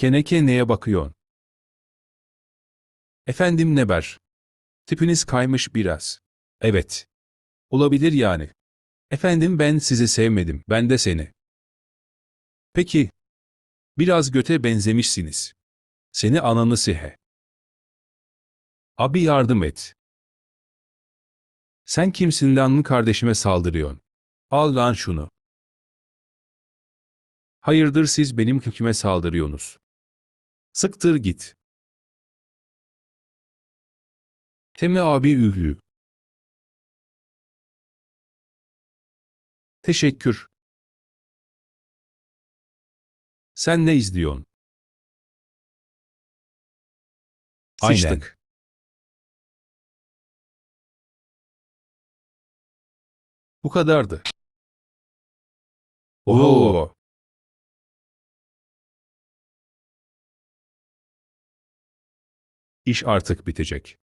Keneke neye bakıyorsun? Efendim Neber. Tipiniz kaymış biraz. Evet. Olabilir yani. Efendim ben sizi sevmedim, ben de seni. Peki. Biraz göte benzemişsiniz. Seni ananı sihe. Abi yardım et. Sen kimsin lan mı kardeşime saldırıyorsun? Al lan şunu. Hayırdır siz benim kime saldırıyorsunuz? Sıktır git. Temi abi ühlü. Teşekkür. Sen ne izliyorsun? Aynen. Sıçtık. Bu kadardı. Oo. İş artık bitecek.